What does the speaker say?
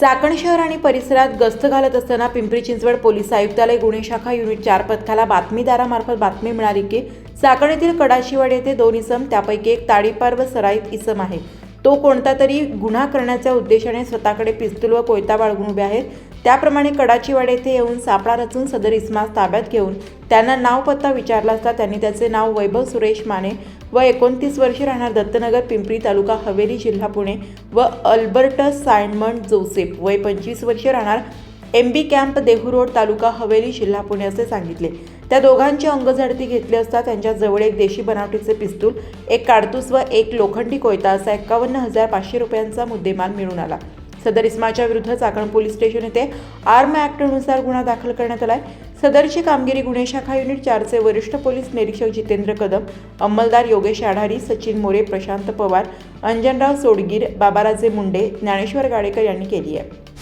चाकण शहर आणि परिसरात गस्त घालत असताना पिंपरी चिंचवड पोलीस आयुक्तालय गुन्हे शाखा युनिट चार पथकाला बातमीदारामार्फत बातमी मिळाली की चाकण येथील कडाशीवाडी येथे दोन इसम त्यापैकी एक ताडीपार व सराईत इसम आहे. तो कोणता तरी गुन्हा करण्याच्या उद्देशाने स्वतःकडे पिस्तूल व कोयता बाळगून उभे आहेत. त्याप्रमाणे कडाचीवाड येथे येऊन सापळा रचून सदर इस्मास ताब्यात घेऊन त्यांना नाव पत्ता विचारला असता त्यांनी त्याचे नाव वैभव सुरेश माने व एकोणतीस वर्षे राहणार दत्तनगर पिंपरी तालुका हवेली जिल्हा पुणे व अल्बर्टस सायमंड जोसेफ. वय पंचवीस वर्षे राहणार M B camp Dehu road taluka Haveli जिल्हा पुणे असे सांगितले. त्या दोघांची अंगझडती घेतली असता त्यांच्या जवळ एक देशी बनावटीचे पिस्तूल एक काडतूस व एक लोखंडी कोयता असा एक्कावन्न हजार पाचशे रुपयांचा मुद्देमाल मिळून आला. सदर इस्माच्या विरुद्ध चाकण पोलीस स्टेशन येथे आर्म ॲक्टनुसार गुन्हा दाखल करण्यात आलाय. सदरची कामगिरी गुन्हे शाखा युनिट चारचे वरिष्ठ पोलीस निरीक्षक जितेंद्र कदम अंमलदार योगेश आढारी सचिन मोरे प्रशांत पवार अंजनराव सोडगीर बाबाराजे मुंडे ज्ञानेश्वर गाडेकर यांनी केली आहे.